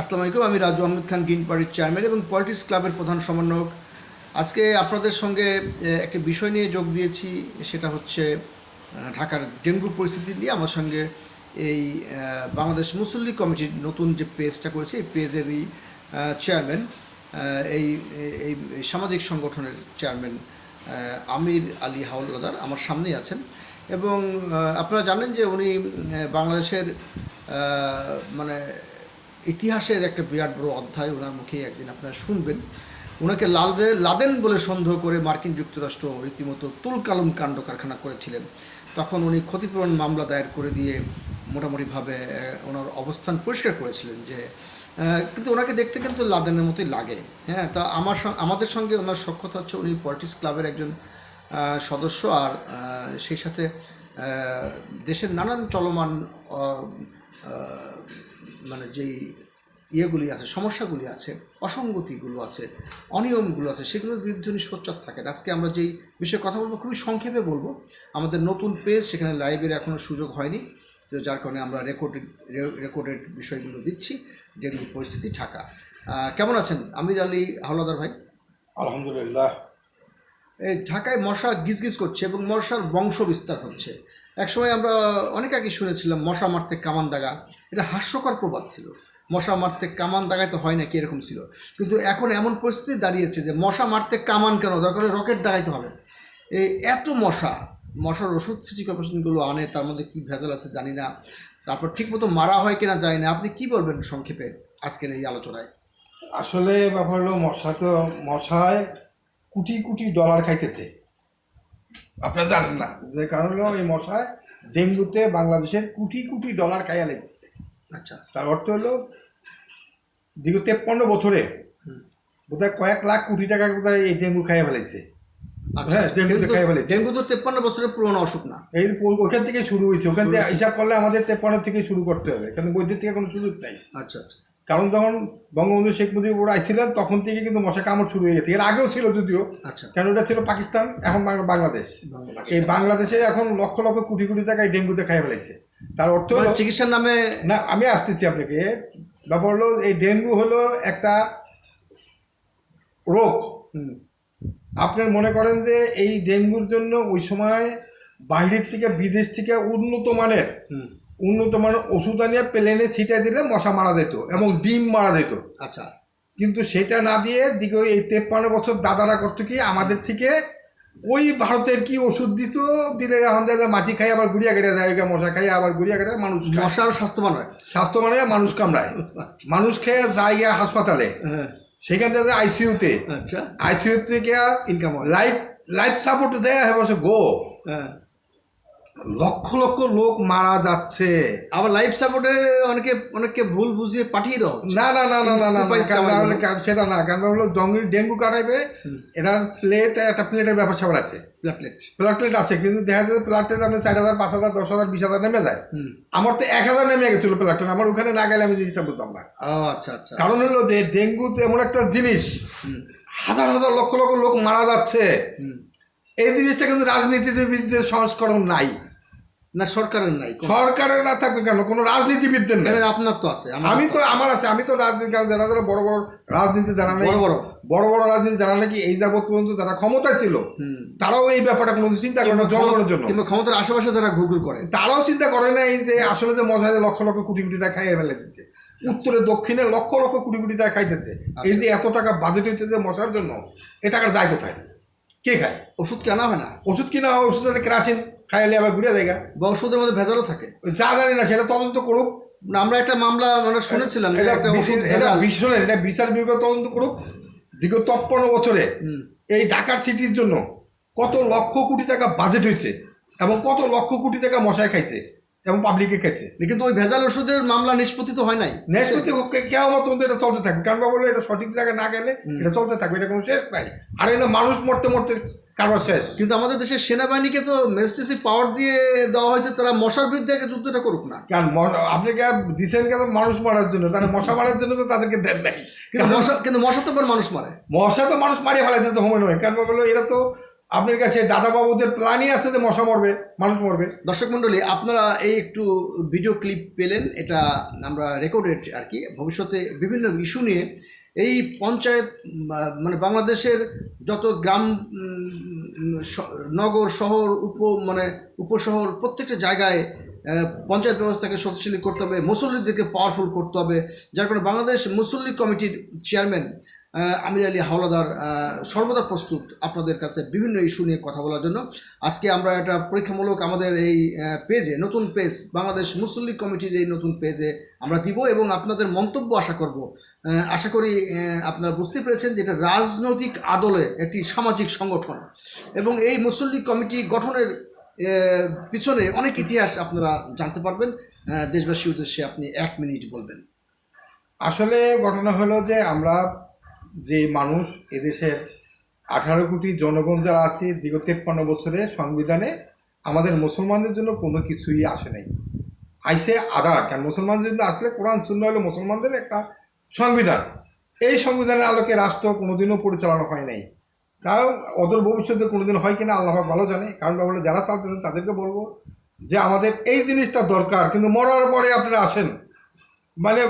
আসসালামু আলাইকুম, আমি রাজু আহমেদ খান, গ্রিন পার্টির চেয়ারম্যান এবং পলিটিক্স ক্লাবের প্রধান সমন্বয়ক। আজকে আপনাদের সঙ্গে একটি বিষয় নিয়ে যোগ দিয়েছি, সেটা হচ্ছে ঢাকার ডেঙ্গুর পরিস্থিতি নিয়ে। আমার সঙ্গে এই বাংলাদেশ মুসল্লি কমিটির নতুন যে পেজটা করেছে, এই পেজেরই চেয়ারম্যান এই এই এই সামাজিক সংগঠনের চেয়ারম্যান আমির আলী হাওলদার আমার সামনেই আছেন। এবং আপনারা জানেন যে উনি বাংলাদেশের মানে ইতিহাসের একটা বিরাট বড় অধ্যায় ওনার মুখে একদিন আপনারা শুনবেন। ওনাকে লাদে লাদেন বলে সন্দেহ করে মার্কিন যুক্তরাষ্ট্র রীতিমতো তুলকালম কাণ্ড কারখানা করেছিলেন। তখন উনি ক্ষতিপূরণ মামলা দায়ের করে দিয়ে মোটামুটিভাবে ওনার অবস্থান পরিষ্কার করেছিলেন যে কিন্তু ওনাকে দেখতে কিন্তু লাদেনের মতোই লাগে। হ্যাঁ তা আমার আমাদের সঙ্গে ওনার সক্ষতা হচ্ছে উনি পলিটিক্স ক্লাবের একজন সদস্য আর সেই সাথে দেশের নানান চলমান মানে যেই ইয়েগুলি আছে সমস্যাগুলি আছে অসঙ্গতিগুলো আছে অনিয়মগুলো আছে সেগুলোর বিরুদ্ধে উনি সোচ্চার থাকেন। আজকে আমরা যেই বিষয়ে কথা বলব খুবই সংক্ষেপে বলব। আমাদের নতুন পেজ সেখানে লাইভের এখনও সুযোগ হয়নি তো যার কারণে আমরা রেকর্ডেড রেকর্ডেড বিষয়গুলো দিচ্ছি। ডেঙ্গু পরিস্থিতি ঢাকা। কেমন আছেন? আমির আলী হাওলাদার ভাই। আলহামদুলিল্লাহ। এই ঢাকায় মশা গিজগিজ করছে এবং মশার বংশ বিস্তার হচ্ছে। একসময় আমরা অনেক আগে শুনেছিলাম মশা মারতে কামান দাগা। এটা হাস্যকর প্রবাদ ছিল। মশা মারতে কামান দাগায় তো হয় নাকি এরকম ছিল। কিন্তু এখন এমন পরিস্থিতি দাঁড়িয়েছে যে মশা মারতে কামান কেন? দরকার হলে রকেট দাগাইতে হবে। এই এত মশা মশার ওষুধ সিটি কর্পোরেশনগুলো আনে তার মধ্যে কী ভেজাল আছে জানি না। তারপর ঠিকমতো মারা হয় কিনা যায় না। আপনি কি বলবেন সংক্ষেপে আজকের এই আলোচনায়? আসলে ব্যাপার হলো মশা তো মশায় কোটি কোটি ডলার খাইতেছে। আপনারা জানেন না। যে কারণ হলো এই মশায় ডেঙ্গুতে বাংলাদেশের কোটি কোটি ডলার খাইয়া লেগেছে আচ্ছা। তার অর্থ হলো দীর্ঘ তেপ্পান্ন বছরে বোধহয় কয়েক লাখ কোটি টাকা বোধহয় এই ডেঙ্গু খাইয়া ফেলেছে আচ্ছা হ্যাঁ, ডেঙ্গু তো ফেলেছে। ডেঙ্গু তো তেপ্পান্ন বছরের পুরনো অসুখ না। এই ওখান থেকে শুরু হয়েছে। ওখান থেকে হিসাব করলে আমাদের তেপ্পান্ন থেকে শুরু করতে হবে। কিন্তু বৈদ্যুতিক থেকে কোনো সুযোগ নাই। আচ্ছা আচ্ছা। কারণ যখন বঙ্গবন্ধু শেখ মুজিবুর আইছিলেন তখন থেকে কিন্তু মশা কামড় শুরু হয়ে গেছে। এর আগেও ছিল যদিও। আচ্ছা। কেন ওটা ছিল পাকিস্তান এখন বাংলাদেশ। এই বাংলাদেশে এখন লক্ষ লক্ষ কোটি কোটি টাকায় ডেঙ্গুতে খাই ফেলেছে তার অর্থ হলো মানে চিকিৎসার নামে না আমি আসতেছি আপনাকে। ব্যাপার হলো এই ডেঙ্গু হলো একটা রোগ। আপনার মনে করেন যে এই ডেঙ্গুর জন্য ওই সময় বাইরের থেকে বিদেশ থেকে উন্নত মানের উন্নত মানের ওষুধ আনিয়ে প্লেনে ছিটাই দিলে মশা মারা যেত এবং ডিম মারা যেত। আচ্ছা। কিন্তু সেটা না দিয়ে দিকে এই তেপ্পান্ন বছর দাদারা করতো কি আমাদের থেকে ওই ভারতের কি ওষুধ দিত? দিলে এখন দেখা মাছি খাই আবার গুড়িয়া কেটে দেয় মশা খাই আবার গুড়িয়া কেটে মানুষ মশার স্বাস্থ্যবান হয় স্বাস্থ্য মানে মানুষ কামড়ায়। মানুষ খেয়ে যায় গিয়া হাসপাতালে। হ্যাঁ, সেখান থেকে আইসিইউতে আচ্ছা। আইসিইউ থেকে ইনকাম হয়। লাইফ লাইফ সাপোর্ট দেয়া হ্যাঁ বসে গো। হ্যাঁ। লক্ষ লক্ষ লোক মারা যাচ্ছে। আবার লাইফ সাপোর্টে অনেকে অনেককে ভুল বুঝিয়ে পাঠিয়ে দাও। না না না না না না সেটা না কারণ হলো ডেঙ্গু ডেঙ্গু কাটাইবে এটার প্লেট একটা প্লেটের ব্যাপার স্যাপার আছে। প্লাট প্লেট আছে কিন্তু দেখা যায় প্লাট আপনার চার হাজার পাঁচ হাজার দশ হাজার বিশ হাজার নেমে যায়। আমার তো এক হাজার নেমে গেছিল প্লাট আমার ওখানে না গেলে আমি জিনিসটা বুঝতাম না। আচ্ছা আচ্ছা। কারণ হলো যে ডেঙ্গু তো এমন একটা জিনিস। হাজার হাজার লক্ষ লক্ষ লোক মারা যাচ্ছে। এই জিনিসটা কিন্তু রাজনীতিবিদদের সংস্করণ নাই। না সরকারের নাই। সরকারের না থাকবে কেন? কোনো রাজনীতিবিদদের নেই। আপনার তো আছে আমি তো আমার আছে। আমি তো রাজনীতি কারণ যারা যারা বড় বড় রাজনীতি যারা নেই বড় বড়। বড় বড় রাজনীতি যারা নাকি এই যাবৎ পর্যন্ত যারা ক্ষমতায় ছিল তারাও এই ব্যাপারটা কোনো চিন্তা করে না জনগণের জন্য। কিংবা ক্ষমতার আশেপাশে যারা ঘুরঘুর করে তারাও চিন্তা করে না এই যে আসলে যে মজা যে লক্ষ লক্ষ কোটি কোটি টাকা খাইয়ে ফেলে দিচ্ছে। উত্তরে দক্ষিণে লক্ষ লক্ষ কোটি কোটি টাকা খাইতেছে। এই যে এত টাকা বাজেট হইতে যে মশার জন্য এ টাকার যায় কোথায়? কে খায়? ওষুধ কেনা হয় না। ওষুধ কিনা হয় ওষুধ আছে কেরাসিন খাইলে আবার ঘুরে জায়গা বা ওষুধের মধ্যে ভেজালও থাকে। যা জানি না সেটা তদন্ত করুক। আমরা একটা মামলা মানে শুনেছিলাম যে একটা ওষুধ এটা শোনেন, এটা বিচার বিভাগ তদন্ত করুক। বিগত তপ্পন্ন বছরে এই ঢাকার সিটির জন্য কত লক্ষ কোটি টাকা বাজেট হয়েছে এবং কত লক্ষ কোটি টাকা মশায় খাইছে? এবং পাবলিকে খাইছে কিন্তু ওই ভেজাল ওষুধের মামলা নিষ্পত্তি তো হয় নাই। নেক্সট কেউ মতো এটা চলতে থাকবে। কারণ বলে এটা সঠিক জায়গায় না গেলে এটা চলতে থাকবে এটা কোনো শেষ নাই। আর এটা মানুষ মরতে মরতে কারবার শেষ। কিন্তু আমাদের দেশের সেনাবাহিনীকে তো ম্যাজিস্ট্রেসি পাওয়ার দিয়ে দেওয়া হয়েছে তারা মশার বিরুদ্ধে একটা যুদ্ধটা করুক না। কারণ আপনি কে দিচ্ছেন কেন মানুষ মারার জন্য? তাহলে মশা মারার জন্য তো তাদেরকে দেন নাই। কিন্তু মশা কিন্তু মশা তো মানুষ মারে। মশা তো মানুষ মারিয়ে ফেলাইতে তো সময় নয় কারণ বলল এরা তো আপনার কাছে দাদাবাবুদের প্ল্যানই আছে যে মশা মরবে, মানুষ মরবে। দর্শক মণ্ডলী, আপনারা এই একটু ভিডিও ক্লিপ পেলেন, এটা আমরা রেকর্ডেড আর কি। ভবিষ্যতে বিভিন্ন ইস্যু নিয়ে এই পঞ্চায়েত মানে বাংলাদেশের যত গ্রাম নগর, শহর, উপ মানে উপশহর, প্রত্যেকটা জায়গায় পঞ্চায়েত ব্যবস্থাকে শক্তিশালী করতে হবে, মুসল্লিদেরকে পাওয়ারফুল করতে হবে। যার কারণে বাংলাদেশ মুসল্লি কমিটির চেয়ারম্যান আমির আলী হাওলাদার সর্বদা প্রস্তুত আপনাদের কাছে বিভিন্ন ইস্যু নিয়ে কথা বলার জন্য। আজকে আমরা একটা পরীক্ষামূলক আমাদের এই পেজে নতুন পেজ বাংলাদেশ মুসল্লি কমিটির এই নতুন পেজে আমরা দিব এবং আপনাদের মন্তব্য আশা করব। আশা করি আপনারা বুঝতে পেরেছেন যে এটা রাজনৈতিক আদলে একটি সামাজিক সংগঠন। এবং এই মুসল্লি কমিটি গঠনের পিছনে অনেক ইতিহাস আপনারা জানতে পারবেন। আহ, দেশবাসীর উদ্দেশ্যে আপনি এক মিনিট বলবেন। আসলে ঘটনা হলো যে আমরা যে মানুষ এদেশের আঠারো কোটি জনগণ যারা আছে, বিগত তেপ্পান্ন বছরে সংবিধানে আমাদের মুসলমানদের জন্য কোনো কিছুই আসে নাই। আইসে আধার, কারণ মুসলমানদের জন্য আসলে কোরআন শূন্য হলো মুসলমানদের একটা সংবিধান। এই সংবিধানের আলোকে রাষ্ট্র কোনোদিনও পরিচালনা হয় নাই। কারণ অদূর ভবিষ্যতে কোনোদিন হয় কিনা আল্লাহ ভালো জানে। কারণ বলে যারা চালতেছেন তাদেরকে বলব যে আমাদের এই জিনিসটা দরকার, কিন্তু মরার পরে আপনারা আসেন। মানে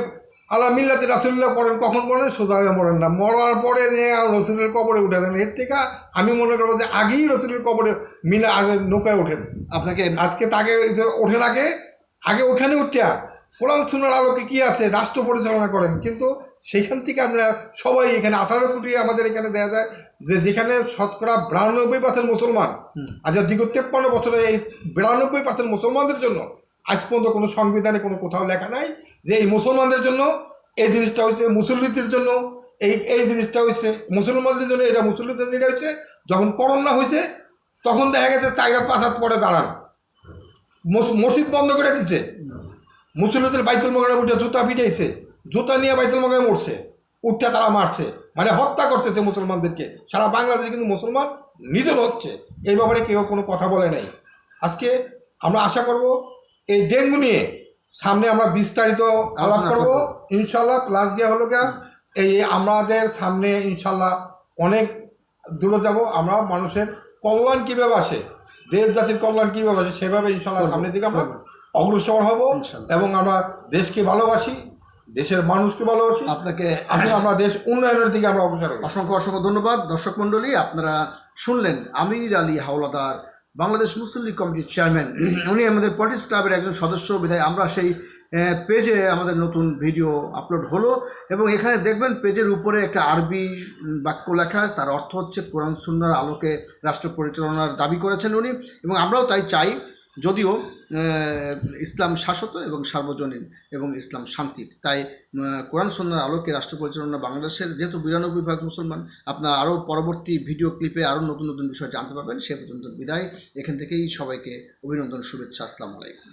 আল্লাহ মিল্লাতে রাসুল্লাহ পড়েন কখন পড়েন সোজা হয়ে মরেন না। মরার পরে যে রসুলের কবরে উঠে দেন এর থেকে আমি মনে করব যে আগেই রসুলের কবরে মিলা আগে নৌকায় ওঠেন। আপনাকে আজকে তাকে ওঠেন আগে আগে ওখানে উঠিয়া কোরআন সুনার আলোকে কী আছে? রাষ্ট্র পরিচালনা করেন। কিন্তু সেইখান থেকে আমরা সবাই এখানে আঠারো কোটি আমাদের এখানে দেওয়া যায় যে যেখানে শতকরা বিরানব্বই পার্সেন্ট মুসলমান। আজ দীর্ঘ তেপ্পান্ন বছরে এই বিরানব্বই পার্সেন্ট মুসলমানদের জন্য আজ পর্যন্ত কোনো সংবিধানে কোনো কোথাও লেখা নাই। যে এই মুসলমানদের জন্য এই জিনিসটা হয়েছে, মুসল্লিদের জন্য এই এই জিনিসটা হয়েছে। মুসলমানদের জন্য এটা মুসল্লিদের জন্য এটা হয়েছে। যখন করোনা হয়েছে, তখন দেখা গেছে চাইরা পাঁচ হাত পরে দাঁড়ান মসজিদ বন্ধ করে দিছে। মুসলিমদের বাইতুল মগানে উঠে জুতা পিটাইছে। জুতা নিয়ে বাইতুল মগানে মরছে উঠতে তারা মারছে। মানে হত্যা করতেছে মুসলমানদেরকে। সারা বাংলাদেশে কিন্তু মুসলমান নিধন হচ্ছে। এই ব্যাপারে কেউ কোনো কথা বলে নাই। আজকে আমরা আশা করব, এই ডেঙ্গু নিয়ে সামনে আমরা বিস্তারিত আলাপ করব। ইনশাল্লাহ প্লাস গিয়া হলো গিয়া এই আমাদের সামনে ইনশাল্লাহ অনেক দূরে যাব। আমরা মানুষের কল্যাণ কীভাবে আসে দেশ জাতির কল্যাণ কীভাবে আসে সেভাবে ইনশাল্লাহ সামনের দিকে আমরা। অগ্রসর হব এবং আমরা দেশকে ভালোবাসি দেশের মানুষকে ভালোবাসি। আপনাকে আসলে আমরা দেশ উন্নয়নের দিকে আমরা অগ্রসর হব। অসংখ্য অসংখ্য ধন্যবাদ। দর্শক মণ্ডলী আপনারা শুনলেন আমির আলী হাওলাদার বাংলাদেশ মুসলিম লীগ কমিটির চেয়ারম্যান, উনি আমাদের পলিটিক্স ক্লাবের একজন সদস্য বিধায় আমরা সেই পেজে আমাদের নতুন ভিডিও আপলোড হলো এবং এখানে দেখবেন পেজের উপরে একটা আরবি বাক্য লেখা তার অর্থ হচ্ছে, কোরআন সুন্নার আলোকে রাষ্ট্র পরিচালনার দাবি করেছেন উনি এবং আমরাও তাই চাই যদিও ইসলাম শাশ্বত এবং সার্বজনীন এবং ইসলাম শান্তির। তাই কোরআন সন্ন্যার আলোকে রাষ্ট্র পরিচালনা বাংলাদেশের যেহেতু বিরানব্বই ভাগ মুসলমান, আপনার আরও পরবর্তী ভিডিও ক্লিপে আরও নতুন নতুন বিষয় জানতে পারবেন। সে পর্যন্ত বিদায়। এখান থেকেই সবাইকে অভিনন্দন, শুভেচ্ছা, আসসালামু আলাইকুম।